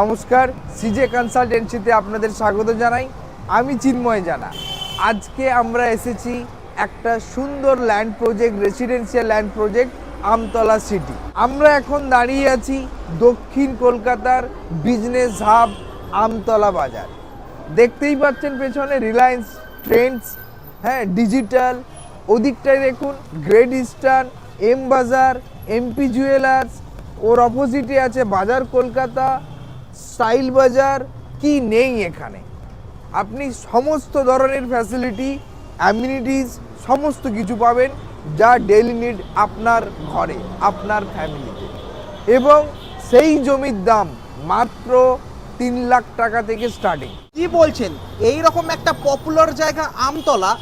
নমস্কার সিজে কনসালটেন্সিতে আপনাদের স্বাগত জানাই। আমি চিন্ময় জানা। আজকে আমরা এসেছি একটা সুন্দর land project residential land project Amtala city আমরা এখন দাঁড়িয়ে আছি দক্ষিণ কলকাতার বিজনেস হাব আমতলা বাজার। দেখতেই পাচ্ছেন পেছনে রিলায়েন্স ট্রেন্ডস হ্যাঁ ডিজিটাল ওদিকটায় দেখুন গ্রেট ইস্টার্ন এম বাজার এমপি জুয়েলার্স ওর অপোজিটে আছে বাজার কলকাতা স্টাইল বাজার কি নেই এখানে? আপনি সমস্ত ধরনের ফ্যাসিলিটি অ্যামিনিটিস সমস্ত কিছু পাবেন যা ডেলি নিড আপনার ঘরে আপনার ফ্যামিলিতে এবং সেই জমির দাম মাত্র তিন লাখ টাকা থেকে স্টার্টিং কি বলছেন? এই রকম একটা পপুলার জায়গা আমতলা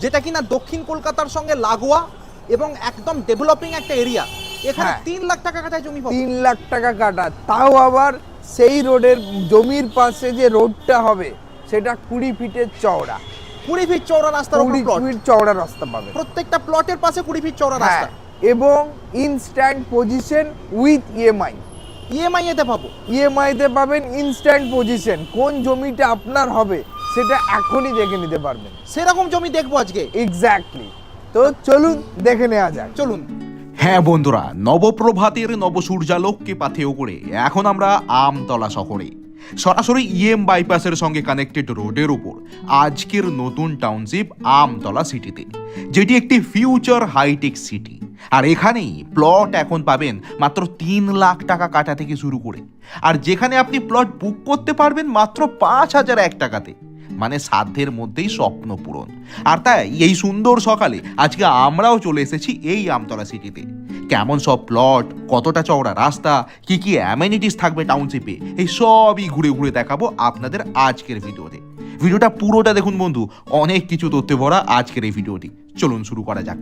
যেটা কিনা দক্ষিণ কলকাতার সঙ্গে লাগোয়া এবং একদম ডেভেলপিং একটা এরিয়া এখানে হ্যাঁ। তিন লাখ টাকা কাটায় জমি তিন লাখ টাকা কাটা। তাও আবার সেই রোডের জমির পাশে যে রোডটা হবে সেটা কুড়ি ফিটের চওড়া। কুড়ি ফিট চওড়া রাস্তা কুড়ি ফিট চওড়া রাস্তা পাবেন। প্রত্যেকটা প্লটের পাশে কুড়ি ফিট চওড়া হ্যাঁ রাস্তা এবং instant possession with EMI EMI এতে পাবো? ইএমআইতে পাবেন ইনস্ট্যান্ট পজিশন কোন জমিটা আপনার হবে সেটা এখনই দেখে নিতে পারবেন। সেরকম জমি দেখব আজকে। এক্স্যাক্টলি তো চলুন দেখে নেওয়া যাক। চলুন। হ্যাঁ বন্ধুরা, নবপ্রভাতের নবসূর্যালোককে পাথেয় করে এখন আমরা আমতলা শহরে, সরাসরি ইএম বাইপাসের সঙ্গে কানেক্টেড রোডের উপর, আজকের নতুন টাউনশিপ আমতলা সিটিতে যেটি একটি ফিউচার হাইটেক সিটি আর এখানেই প্লট এখন পাবেন মাত্র তিন লাখ টাকা কাটা থেকে শুরু করে। আর যেখানে আপনি প্লট বুক করতে পারবেন মাত্র পাঁচ হাজার এক টাকাতে। মানে সাধ্যের মধ্যেই স্বপ্ন পূরণ। আর তাই, এই সুন্দর সকালে আজকে আমরাও চলে এসেছি এই আমতলা সিটিতে। কেমন সব প্লট কতটা চওড়া রাস্তা, কি কি অ্যামেনিটিস থাকবে টাউনশিপে এই সবই ঘুরে ঘুরে দেখাবো আপনাদের আজকের ভিডিওতে। ভিডিওটা পুরোটা দেখুন বন্ধু, অনেক কিছু তথ্যে ভরা আজকের এই ভিডিওটি। চলুন শুরু করা যাক।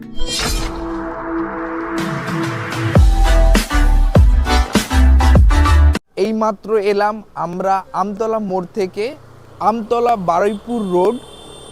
এইমাত্র এলাম আমরা আমতলা মোড় থেকে আমতলা বারুইপুর রোড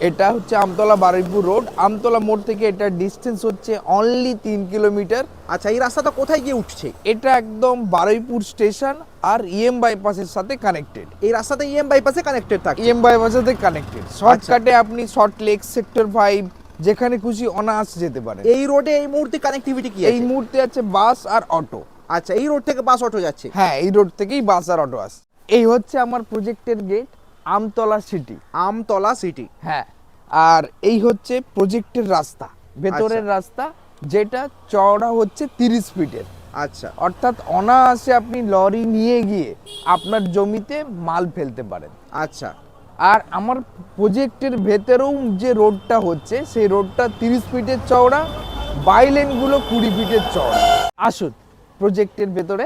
এটা হচ্ছে আমতলা বারুইপুর রোড। আমতলা মোড় থেকে এটা ডিস্টেন্স হচ্ছে অনলি তিন কিলোমিটার। আচ্ছা এই রাস্তাটা কোথায় গিয়ে উঠছে? এটা একদম বারুইপুর স্টেশন আর ইএম বাইপাসের সাথে কানেক্টেড এই রাস্তাটা ইএম বাইপাসে কানেক্টেড থাকে ইএম বাইপাসের সাথে কানেক্টেড শর্টকাটে আপনি শর্ট লেক সেক্টর ফাইভ যেখানে খুশি অনায়াস যেতে পারে এই রোডে এই মুহূর্তে কানেক্টিভিটি কি এই মুহূর্তে আছে বাস আর অটো। আচ্ছা এই রোড থেকে বাস অটো যাচ্ছে? হ্যাঁ এই রোড থেকেই বাস আর অটো আসে। এই হচ্ছে আমার প্রজেক্টের gate Amtala city. Amtala city. হ্যাঁ আর এই হচ্ছে প্রজেক্টের রাস্তা ভেতরের রাস্তা যেটা চওড়া হচ্ছে তিরিশ ফিটের। আচ্ছা। অর্থাৎ অনায়াসে আপনি লরি নিয়ে গিয়ে আপনার জমিতে মাল ফেলতে পারেন। আচ্ছা। আর আমার প্রজেক্টের ভেতরেও যে রোডটা হচ্ছে সেই রোডটা তিরিশ ফিটের চওড়া বাইলেনগুলো কুড়ি ফিটের চওড়া। আসুন প্রজেক্টের ভেতরে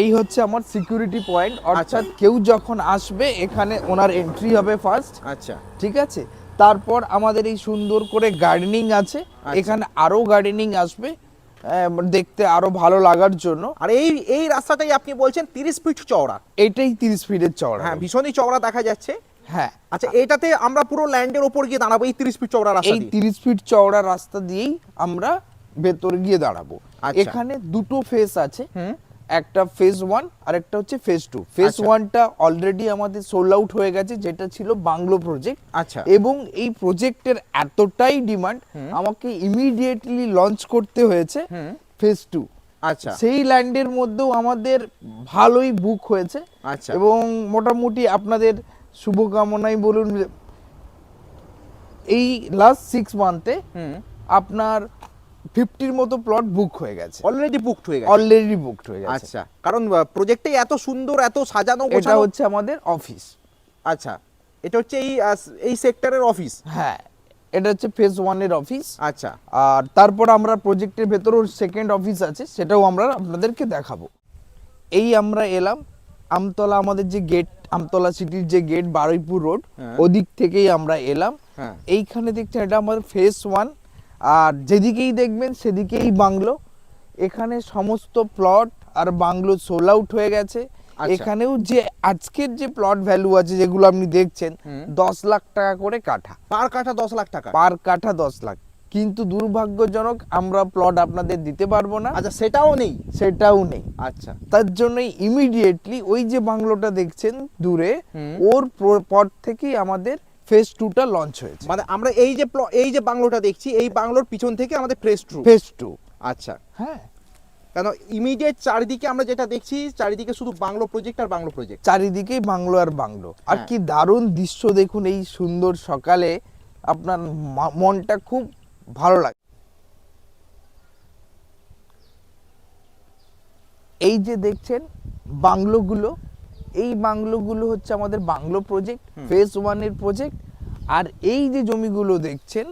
এই হচ্ছে আমার সিকিউরিটি পয়েন্ট অর্থাৎ কেউ যখন আসবে এখানে ওনার এন্ট্রি হবে ফার্স্ট আচ্ছা। ঠিক আছে? তারপর আমাদের এই সুন্দর করে গার্ডেনিং আছে। এখানে আরও গার্ডেনিং আসবে দেখতে আরও ভালো লাগার জন্য। আর এই এই রাস্তাটাই আপনি বলছেন তিরিশ ফিট চওড়া? এটাই তিরিশ ফিটের চওড়া। হ্যাঁ ভীষণই চওড়া দেখা যাচ্ছে। হ্যাঁ। আচ্ছা এটাতে আমরা পুরো ল্যান্ডের ওপর গিয়ে দাঁড়াবো এই তিরিশ ফিট চওড়া রাস্তা এই। তিরিশ ফিট চওড়া রাস্তা দিয়েই আমরা ভেতরে গিয়ে দাঁড়াবো। আচ্ছা। এখানে দুটো ফেস আছে। হুম। একটা ফেজ ওয়ান আর একটা হচ্ছে ফেজ টু ফেজ। ওয়ানটা অলরেডি আমাদের সোল্ড আউট হয়ে গেছে যেটা ছিল বাংলো প্রজেক্ট আচ্ছা। এবং এই প্রজেক্টের এতটাই ডিমান্ড আমাকে ইমিডিয়েটলি লঞ্চ করতে হয়েছে। ফেজ টু আচ্ছা। সেই ল্যান্ডের মধ্যেও আমাদের ভালোই বুক হয়েছে। আচ্ছা। এবং মোটামুটি আপনাদের শুভকামনাই বলুন এই লাস্ট সিক্স মান্থে আপনার ফিফটির মতো প্লট বুক হয়ে গেছে। অলরেডি বুকড হয়ে গেছে। অলরেডি বুকড হয়ে গেছে। আচ্ছা কারণ প্রজেক্টে এত সুন্দর এত সাজানো এটা হচ্ছে আমাদের অফিস আচ্ছা এটা হচ্ছে এই এই সেক্টরের অফিস হ্যাঁ এটা হচ্ছে ফেজ ওয়ানের অফিস আচ্ছা। আর তারপর আমরা প্রজেক্টের ভেতরেও সেকেন্ড অফিস আছে সেটাও আমরা আপনাদেরকে দেখাবো। এই আমরা এলাম আমতলা আমাদের যে গেট আমতলা সিটির যে গেট বারুইপুর রোড হ্যাঁ। ওদিক থেকেই আমরা এলাম। হ্যাঁ। এইখানে দেখছেন এটা আমাদের ফেস ওয়ান আর যেদিকেই দেখবেন সেদিকেই বাংলো। এখানে সমস্ত প্লট আর বাংলো সোল আউট হয়ে গেছে। আচ্ছা। এখানেও যে আজকের যে প্লট ভ্যালু আছে যেগুলো আপনি দেখছেন দশ লাখ টাকা করে কাঠা। পার কাঠা দশ লাখ টাকা? পার কাঠা দশ লাখ। কিন্তু দুর্ভাগ্যজনক আমরা প্লট আপনাদের দিতে পারব না। আচ্ছা সেটাও নেই? সেটাও নেই। আচ্ছা। তার জন্যই ইমিডিয়েটলি ওই যে বাংলোটা দেখছেন দূরে ওর প্র- পর থেকেই আমাদের ফেজ টুটা লঞ্চ হয়েছে। মানে আমরা এই যে এই যে বাংলোটা দেখছি এই বাংলোর পিছন থেকে আমাদের ফ্রেশ ট্রু ফেজ টু আচ্ছা। হ্যাঁ। কেন ইমিডিয়েট চারিদিকে আমরা যেটা দেখছি চারিদিকে শুধু বাংলো প্রজেক্ট আর বাংলো প্রজেক্ট চারিদিকেই বাংলো আর বাংলো। আর হ্যাঁ। কি দারুণ দৃশ্য দেখুন এই সুন্দর সকালে। আপনার মনটা খুব ভালো লাগে। এই যে দেখছেন বাংলোগুলো এই বাংলোগুলো হচ্ছে আমাদের বাংলো প্রজেক্ট ফেজ ওয়ানের প্রজেক্ট আর এই যে জমিগুলো দেখছেন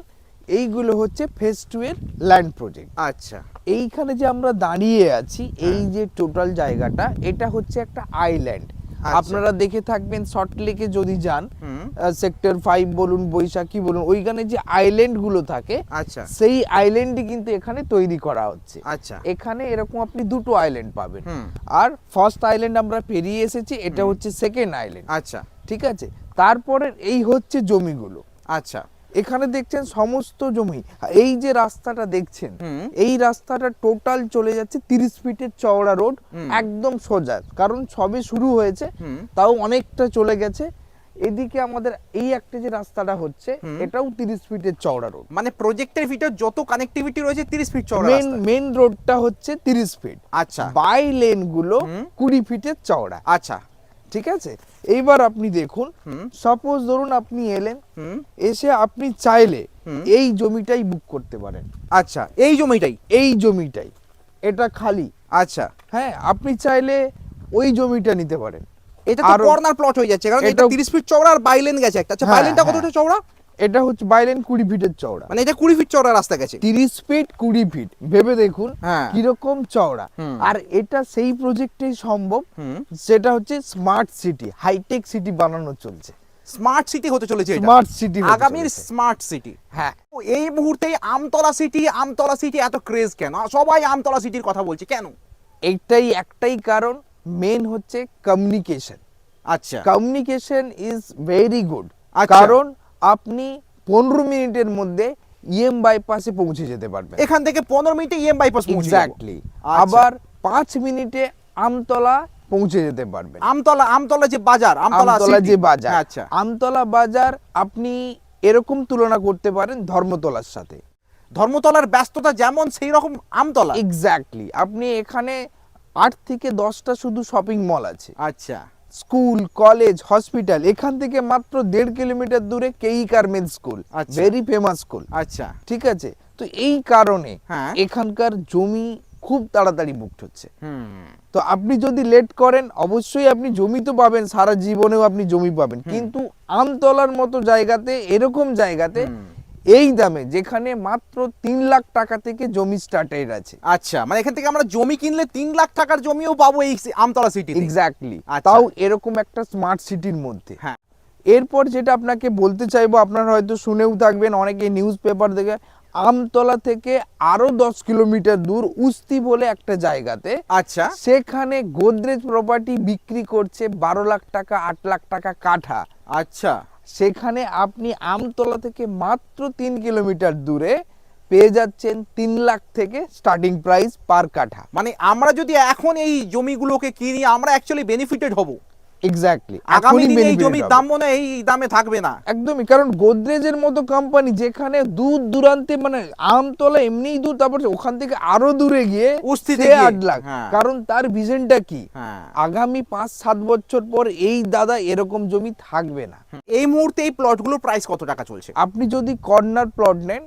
এইগুলো হচ্ছে ফেজ টু এর ল্যান্ড প্রজেক্ট আচ্ছা এইখানে যে আমরা দাঁড়িয়ে আছি হ্যাঁ। এই যে টোটাল জায়গাটা এটা হচ্ছে একটা আইল্যান্ড। আপনারা দেখে থাকবেন শর্ট লেকে যদি যান সেক্টর ফাইভ বলুন বৈশাখী বলুন ওইখানে যে আইল্যান্ডগুলো থাকে আচ্ছা। সেই আইল্যান্ডই কিন্তু এখানে তৈরি করা হচ্ছে। আচ্ছা। এখানে এরকম আপনি দুটো আইল্যান্ড পাবেন। আর ফার্স্ট আইল্যান্ড আমরা পেরিয়ে এসেছি এটা হচ্ছে সেকেন্ড আইল্যান্ড আচ্ছা। ঠিক আছে? তারপরে এই হচ্ছে জমিগুলো। আচ্ছা। এখানে দেখছেন সমস্ত জমি। এই যে রাস্তাটা দেখছেন এই রাস্তাটা টোটাল চলে যাচ্ছে তিরিশ ফিটের চওড়া রোড একদম সোজা। কারণ সবে শুরু হয়েছে তাও অনেকটা চলে গেছে। এদিকে আমাদের এই একটা যে রাস্তাটা হচ্ছে এটাও তিরিশ ফিটের চওড়া রোড। মানে প্রজেক্টের ভিতর যত কানেক্টিভিটি রয়েছে 30 ফিট চওড়া মেন মেন রোডটা হচ্ছে তিরিশ ফিট। আচ্ছা। বাই লেনগুলো হুম। কুড়ি ফিটের চওড়া। আচ্ছা। ঠিক আছে? এইবার আপনি দেখুন সাপোজ ধরুন আপনি এলেন এসে আপনি চাইলে। এই জমিটাই বুক করতে পারেন। আচ্ছা এই জমিটাই এই জমিটাই এটা খালি। আচ্ছা। হ্যাঁ আপনি চাইলে ওই জমিটা নিতে পারেন। এটা তো কর্নার প্লট হয়ে যাচ্ছে কারণ এটা এটাও- 30 ফিট চওড়া আর বাইলেন গেছে একটা। আচ্ছা হ্যাঁ, বাইলেনটা হ্যাঁ। কতটা চওড়া? এটা হচ্ছে বাইলেন কুড়ি ফিটের চওড়া। মানে এটা 20 ফিট চওড়া রাস্তা গেছে। তিরিশ ফিট কুড়ি ফিট। ভেবে দেখুন হ্যাঁ। কীরকম চওড়া। আর এটা সেই প্রজেক্টেই সম্ভব সেটা হচ্ছে স্মার্ট সিটি হাইটেক সিটি বানানো চলছে। স্মার্ট সিটি হতে চলেছে স্মার্ট সিটি আগামীর স্মার্ট সিটি হ্যাঁ। এই মুহূর্তে আমতলা সিটি আমতলা সিটি এত ক্রেজ কেন? সবাই আমতলা সিটির কথা বলছে কেন? এইটাই একটাই কারণ মেন হচ্ছে কমিউনিকেশন আচ্ছা। Communication is very good. কারণ আপনি পনেরো মিনিটের মধ্যে ইএম বাইপাসে পৌঁছে যেতে পারবেন। এখান থেকে পনেরো মিনিটে ইএম বাইপাস এক্স্যাক্টলি। আবার পাঁচ মিনিটে আমতলা পৌঁছে যেতে পারবেন। আমতলা আমতলা যে বাজার আমতলা আমতলা যে বাজার। আচ্ছা। আমতলা বাজার আপনি এরকম তুলনা করতে পারেন ধর্মতলার সাথে। ধর্মতলার ব্যস্ততা যেমন সেই রকম আমতলা। এক্স্যাক্টলি আপনি এখানে আট থেকে দশটা শুধু শপিং মল আছে। আচ্ছা। স্কুল কলেজ হসপিটাল এখান থেকে মাত্র দেড় কিলোমিটার দূরে কেই কারমেল স্কুল আচ্ছা। Very famous school. আচ্ছা। ঠিক আছে? তো এই কারণে হ্যাঁ। এখানকার জমি খুব তাড়াতাড়ি বুকড হচ্ছে। হুম। তো আপনি যদি লেট করেন অবশ্যই আপনি জমি তো পাবেন সারা জীবনেও আপনি জমি পাবেন। কিন্তু আমতলার মতো জায়গাতে এরকম জায়গাতে। এই দামে যেখানে মাত্র তিন লাখ টাকা থেকে জমি স্টার্টেড আছে। আচ্ছা মানে এখান থেকে আমরা জমি কিনলে তিন লাখ টাকার জমিও পাবো এই আমতলা সিটি এক্স্যাক্টলি আচ্ছা। তাও এরকম একটা স্মার্ট সিটির মধ্যে। হ্যাঁ। এরপর যেটা আপনাকে বলতে চাইব আপনারা হয়তো শুনেও থাকবেন অনেকে নিউজ পেপার দেখে আমতলা থেকে আরও দশ কিলোমিটার দূর উস্তি বলে একটা জায়গাতে আচ্ছা। সেখানে গোদরেজ প্রপার্টি বিক্রি করছে বারো লাখ টাকা আট লাখ টাকা কাঠা। আচ্ছা। সেখানে আপনি আমতলা থেকে মাত্র তিন কিলোমিটার দূরে পেয়ে যাচ্ছেন তিন লাখ থেকে স্টার্টিং প্রাইস পার কাঠা। মানে আমরা যদি এখন এই জমিগুলোকে কিনি, আমরা অ্যাকচুয়ালি বেনিফিটেড হব। এক্স্যাক্টলি আগামী দিনে এই জমির দাম মনে এই দামে থাকবে না। একদমই কারণ গোদরেজের মতো কোম্পানি যেখানে দূর দূরান্তে মানে আমতলা এমনিই দূর তারপর ওখান থেকে আরও দূরে গিয়ে উস্তিতে আট লাখ। হ্যাঁ। কারণ তার ভিশনটা কি? হ্যাঁ। আগামী পাঁচ সাত বছর পর এই দাদা এরকম জমি থাকবে না। এই মুহূর্তে এই প্লটগুলোর প্রাইস কত টাকা চলছে? আপনি যদি কর্নার প্লট নেন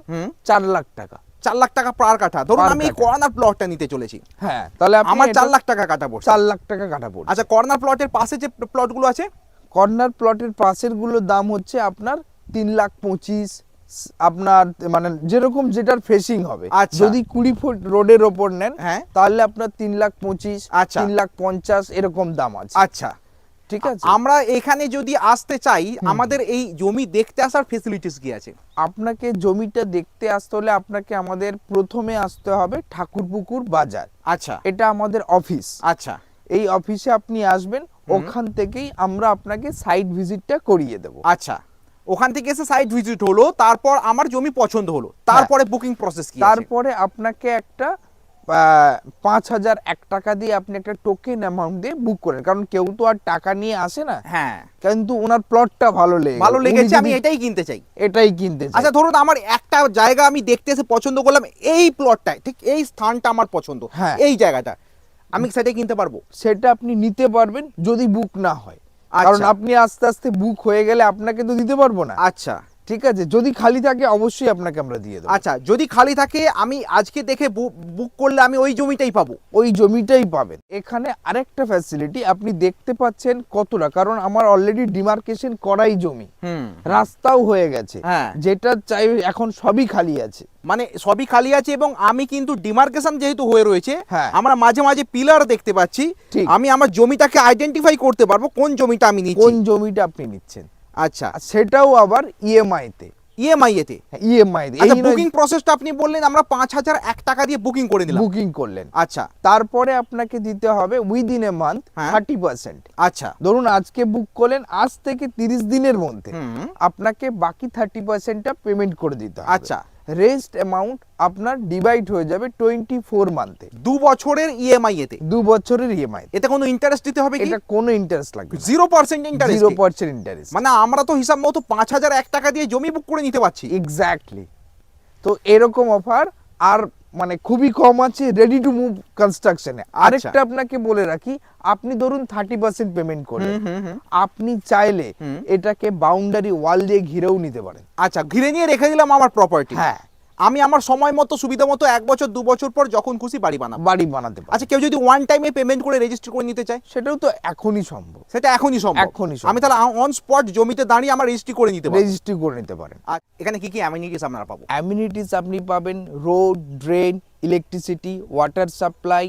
চার লাখ টাকা। চার লাখ টাকা পার কাঠা। ধরুন আমি এই কর্নার প্লটটা নিতে চলেছি। হ্যাঁ তাহলে আমার চার লাখ টাকা কাটা পড়ছে। চার লাখ টাকা কাটা পড়ছে। আচ্ছা কর্নার প্লটের পাশে যে প্লটগুলো আছে? কর্নার প্লটের পাশেরগুলোর দাম হচ্ছে আপনার তিন লাখ পঁচিশ আপনার মানে যেরকম যেটার ফেসিং হবে। আচ্ছা। যদি কুড়ি ফুট রোডের ওপর নেন হ্যাঁ। তাহলে আপনার তিন লাখ পঁচিশ আচ্ছা। তিন লাখ পঞ্চাশ এরকম দাম আছে। আচ্ছা। ঠিক আছে? আমরা এখানে যদি আসতে চাই আমাদের এই জমি দেখতে আসার ফেসিলিটিস কি আছে? আপনাকে জমিটা দেখতে আসতে হলে আপনাকে আমাদের প্রথমে আসতে হবে ঠাকুরপুকুর বাজার। আচ্ছা। এটা আমাদের অফিস আচ্ছা। এই অফিসে আপনি আসবেন ওখান থেকেই আমরা আপনাকে সাইট ভিজিটটা করিয়ে দেব। আচ্ছা। ওখান থেকে এসে সাইট ভিজিট হলো তারপর আমার জমি পছন্দ হলো তারপরে বুকিং প্রসেস কি তারপরে আপনাকে একটা পাঁচ হাজার এক টাকা দিয়ে আপনি একটা টোকেন অ্যামাউন্ট দিয়ে বুক করেন। কারণ কেউ তো আর টাকা নিয়ে আসে না। হ্যাঁ। কিন্তু ওনার প্লটটা ভালো লেগে ভালো লেগেছে আমি এটাই কিনতে চাই। এটাই কিনতে চায়। আচ্ছা ধরুন আমার একটা জায়গা আমি দেখতে এসে পছন্দ করলাম এই প্লটটায় ঠিক এই স্থানটা আমার পছন্দ হ্যাঁ। এই জায়গাটা আমি সেটাই কিনতে পারব? সেটা আপনি নিতে পারবেন যদি বুক না হয়। আচ্ছা। কারণ আপনি আস্তে আস্তে বুক হয়ে গেলে আপনাকে তো দিতে পারব না। আচ্ছা। ঠিক আছে? যদি খালি থাকে অবশ্যই আপনাকে আমরা দিয়ে দেবো। আচ্ছা যদি খালি থাকে আমি আজকে দেখে বুক করলে আমি ওই জমিটাই পাবো। ওই জমিটাই পাবেন। এখানে আরেকটা ফ্যাসিলিটি আপনি দেখতে পাচ্ছেন কতটা কারণ আমার অলরেডি ডিমার্কেশন করাই জমি। রাস্তাও হয়ে গেছে। হ্যাঁ। যেটা চাই এখন সবই খালি আছে। মানে সবই খালি আছে এবং আমি কিন্তু ডিমার্কেশন যেহেতু হয়ে রয়েছে হ্যাঁ। আমরা মাঝে মাঝে পিলার দেখতে পাচ্ছি। আমি আমার জমিটাকে আইডেন্টিফাই করতে পারব কোন জমিটা আমি কোন জমিটা আপনি নিচ্ছেন। আচ্ছা সেটাও আবার ইএমআই তে। ইএমআই এতে ইএমআই আচ্ছা বুকিং প্রসেসটা আপনি বললেন আমরা পাঁচ হাজার এক টাকা দিয়ে বুকিং করে নিলাম বুকিং করলেন। আচ্ছা তারপরে আপনাকে দিতে হবে within a month. Thirty percent আচ্ছা। ধরুন আজকে বুক করলেন আজ থেকে তিরিশ দিনের মধ্যে। আপনাকে বাকি থার্টি পার্সেন্টটা পেমেন্ট করে দিতে হবে। আচ্ছা। রেস্ট অ্যামাউন্ট আপনার ডিভাইড হয়ে যাবে টোয়েন্টি ফোর মান্থে। দু বছরের ইএমআই এতে? দু বছরের ইএমআই এতে কোনো ইন্টারেস্ট দিতে হবে কি? এটা কোনো ইন্টারেস্ট লাগবে zero percent interest zero percent interest মানে আমরা তো হিসাব মতো পাঁচ হাজার এক টাকা দিয়ে জমি বুক করে নিতে পারছি। এক্স্যাক্টলি তো এরকম অফার আর মানে খুবই কম আছে রেডি টু মুভ কনস্ট্রাকশনে। আরেকটা আপনাকে বলে রাখি আপনি ধরুন থার্টি পার্সেন্ট পেমেন্ট করলেন আপনি চাইলে এটাকে বাউন্ডারি ওয়াল দিয়ে ঘিরেও নিতে পারেন। আচ্ছা ঘিরে নিয়ে রেখে দিলাম আমার প্রপার্টি হ্যাঁ। আমি আমার সময় মতো সুবিধা মতো এক বছর দু বছর পর যখন খুশি বাড়ি বানাবো। বাড়ি বানাতে আচ্ছা কেউ যদি ওয়ান টাইমে পেমেন্ট করে রেজিস্টার করে নিতে চায়? সেটাও তো এখনই সম্ভব। সেটা এখনই সম্ভব। এখনই আমি তাহলে অন স্পট জমিতে দাঁড়িয়ে আমার রেজিস্ট্রি করে নিতে পারব। রেজিস্ট্রি করে নিতে পারেন। আর এখানে কি কি অ্যামিনিটিস আপনারা পাবো? অ্যামিনিটিস আপনি পাবেন road drain electricity water supply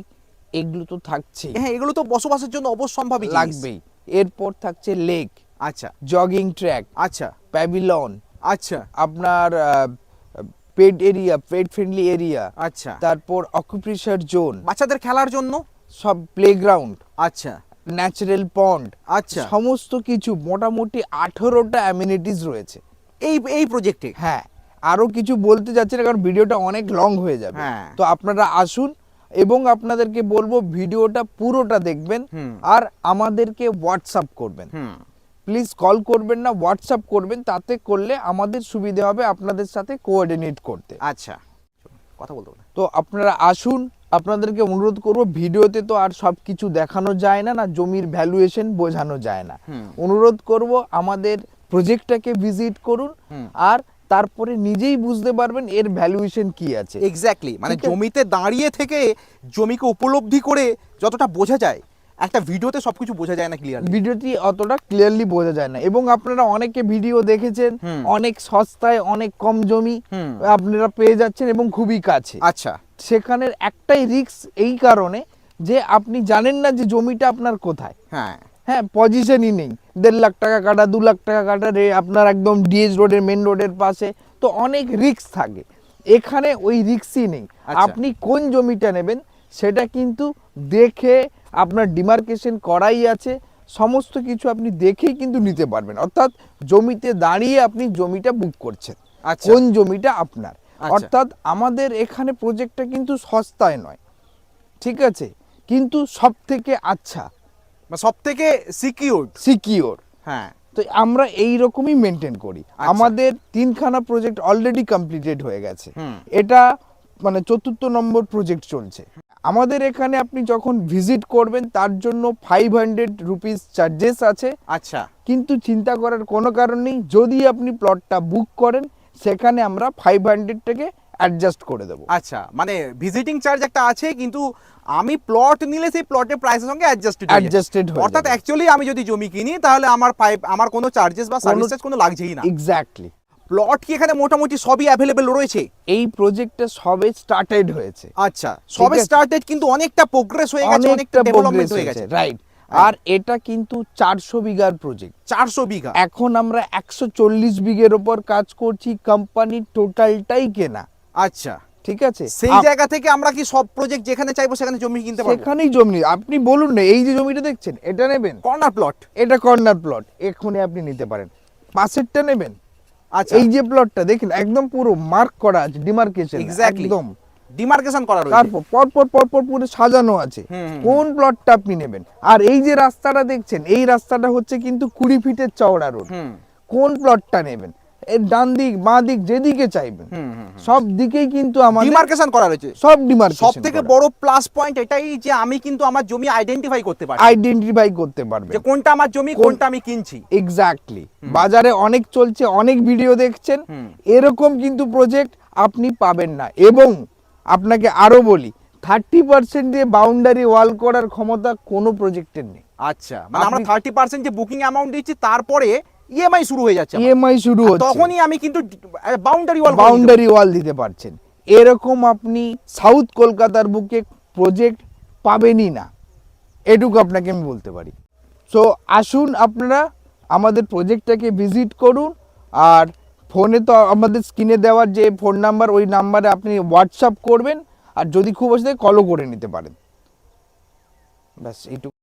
এগুলো তো থাকছেই হ্যাঁ এগুলো তো বসবাসের জন্য অবশ্যম্ভাবী। লাগবেই। এরপর থাকছে লেক আচ্ছা। জগিং ট্র্যাক আচ্ছা। প্যাভিলন আচ্ছা। আপনার pet area pet friendly area আচ্ছা। তারপর অকুপেশন জোন বাচ্চাদের খেলার জন্য? সব প্লেগ্রাউন্ড আচ্ছা। ন্যাচারাল পন্ড আচ্ছা। সমস্ত কিছু মোটামুটি আঠেরোটা অ্যামিনিটিস রয়েছে। এই এই প্রজেক্টে হ্যাঁ। আরও কিছু বলতে যাচ্ছি না কারণ ভিডিওটা অনেক লং হয়ে যাবে। হ্যাঁ। তো আপনারা আসুন এবং আপনাদেরকে বলব ভিডিওটা পুরোটা দেখবেন। আর আমাদেরকে হোয়াটসঅ্যাপ করবেন। হুম। প্লিজ কল করবেন না হোয়াটসঅ্যাপ করবেন তাতে করলে আমাদের সুবিধে হবে আপনাদের সাথে কোঅর্ডিনেট করতে। আচ্ছা কথা বলতে তো আপনারা আসুন আপনাদেরকে অনুরোধ করব ভিডিওতে তো আর সব কিছু দেখানো যায় না না জমির ভ্যালুয়েশন বোঝানো যায় না। অনুরোধ করব আমাদের প্রজেক্টটাকে ভিজিট করুন আর তারপরে নিজেই বুঝতে পারবেন এর ভ্যালুয়েশন কি আছে। এক্স্যাক্টলি মানে জমিতে দাঁড়িয়ে থেকে জমিকে উপলব্ধি করে যতটা বোঝা যায় একটা ভিডিওতে সবকিছু বোঝা যায় না ক্লিয়ার ভিডিওটি অতটা ক্লিয়ারলি বোঝা যায় না। এবং আপনারা অনেকে ভিডিও দেখেছেন অনেক সস্তায় অনেক কম জমি আপনারা পেয়ে যাচ্ছেন এবং খুবই কাছে। আচ্ছা। সেখানের একটাই রিস্ক এই কারণে যে আপনি জানেন না যে জমিটা আপনার কোথায়। হ্যাঁ। হ্যাঁ পজিশনই নেই। দেড় লাখ টাকা কাটা দু লাখ টাকা কাটা রে আপনার একদম ডিএস রোডের মেন রোডের পাশে। তো অনেক রিস্ক থাকে। এখানে ওই রিক্সই নেই। আচ্ছা। আপনি কোন জমিটা নেবেন সেটা কিন্তু দেখে আপনার ডিমার্কেশন করাই আছে সমস্ত কিছু আপনি দেখেই কিন্তু নিতে পারবেন। অর্থাৎ জমিতে দাঁড়িয়ে আপনি জমিটা বুক করছেন। আচ্ছা। কোন জমিটা আপনার? আচ্ছা। অর্থাৎ আমাদের এখানে প্রজেক্টটা কিন্তু সস্তায় নয়। ঠিক আছে? কিন্তু সব থেকে আচ্ছা। সব থেকে সিকিউরড সিকিওর হ্যাঁ। তো আমরা এই রকমই মেনটেন করি। আচ্ছা। আমাদের তিনখানা প্রজেক্ট অলরেডি কমপ্লিটেড হয়ে গেছে। এটা মানে চতুর্থ নম্বর প্রজেক্ট চলছে। আমাদের এখানে আপনি যখন ভিজিট করবেন তার জন্য ফাইভ হান্ড্রেড রুপিস চার্জেস আছে। আচ্ছা। কিন্তু চিন্তা করার কোনো কারণ নেই যদি আপনি প্লটটা বুক করেন সেখানে আমরা ফাইভ হান্ড্রেডটাকে অ্যাডজাস্ট করে দেবো। আচ্ছা মানে ভিজিটিং চার্জ একটা আছে কিন্তু আমি প্লট নিলে সেই প্লটের প্রাইসের সঙ্গে অ্যাডজাস্টেড হয়ে অর্থাৎ অ্যাকচুয়ালি আমি যদি জমি কিনি তাহলে আমার পাইপ আমার কোনো চার্জেস বা সার্ভিস চার্জ কোনো লাগছেই না। এক্স্যাক্টলি প্লট কি এখানে মোটামুটি সবই অ্যাভেলেবেল রয়েছে? এই প্রজেক্টটা সবে স্টার্টেড হয়েছে। আচ্ছা সবে স্টার্টেড কিন্তু অনেকটা প্রোগ্রেস হয়ে গেছে অনেকটা ডেভেলপমেন্ট হয়ে গেছে। রাইট আর এটা কিন্তু চারশো বিঘার প্রজেক্ট চারশো বিঘা। এখন আমরা একশো চল্লিশ বিঘের ওপর কাজ করছি কোম্পানির টোটালটাই কেনা। আচ্ছা। ঠিক আছে? সেই জায়গা থেকে আমরা কি সব প্রজেক্ট যেখানে চাইব সেখানে জমি কিনতে পারব? সেখানেই জমি। আপনি বলুন না এই যে জমিটা দেখছেন এটা নেবেন? কর্নার প্লট এটা কর্নার প্লট এক্ষুনি আপনি নিতে পারেন। পাশেরটা নেবেন? আচ্ছা। এই যে প্লটটা দেখেন একদম পুরো মার্ক করা আছে ডিমার্কেশন একদম। ডিমার্কেশন করা রয়েছে। তারপর পরপর পরপর পুরো সাজানো আছে। কোন প্লটটা আপনি নেবেন? আর এই যে রাস্তাটা দেখছেন এই রাস্তাটা হচ্ছে কিন্তু কুড়ি ফিটের চওড়া রোড কোন প্লটটা নেবেন? ডান দিক বাঁ দিক যেদিকে চাইবেন। সব দিকেই কিন্তু আমাদের ডিমার্কেশন করা রয়েছে। সব ডিমার্কেশন সব থেকে বড় প্লাস পয়েন্ট এটাই যে আমি কিন্তু আমার জমি আইডেন্টিফাই করতে পারি আইডেন্টিফাই করতে পারবেন। যে কোনটা আমার জমি কোনটা আমি কিনছি। এক্স্যাক্টলি বাজারে অনেক চলছে অনেক ভিডিও দেখছেন। এরকম কিন্তু প্রজেক্ট আপনি পাবেন না। এবং আপনাকে আরও বলি থার্টি পার্সেন্ট দিয়ে বাউন্ডারি ওয়াল করার ক্ষমতা কোনো প্রজেক্টের নেই। আচ্ছা মানে আমরা থার্টি পার্সেন্ট যে বুকিং অ্যামাউন্ট দিচ্ছি তারপরে ইএমআই শুরু হয়ে যাচ্ছে ইএমআই শুরু আর হচ্ছে। তখনই আমি কিন্তু বাউন্ডারি ওয়াল বাউন্ডারি ওয়াল দিতে পারছেন। এরকম আপনি সাউথ কলকাতার বুকে প্রজেক্ট পাবেনই না। এটুকু আপনাকে আমি বলতে পারি। সো আসুন আপনারা আমাদের প্রজেক্টটাকে ভিজিট করুন। আর ফোনে তো আমাদের স্ক্রিনে দেওয়ার যে ফোন নাম্বার ওই নাম্বারে আপনি হোয়াটসঅ্যাপ করবেন। আর যদি খুব অসুবিধা কলও করে নিতে পারেন। ব্যাস এইটুকু।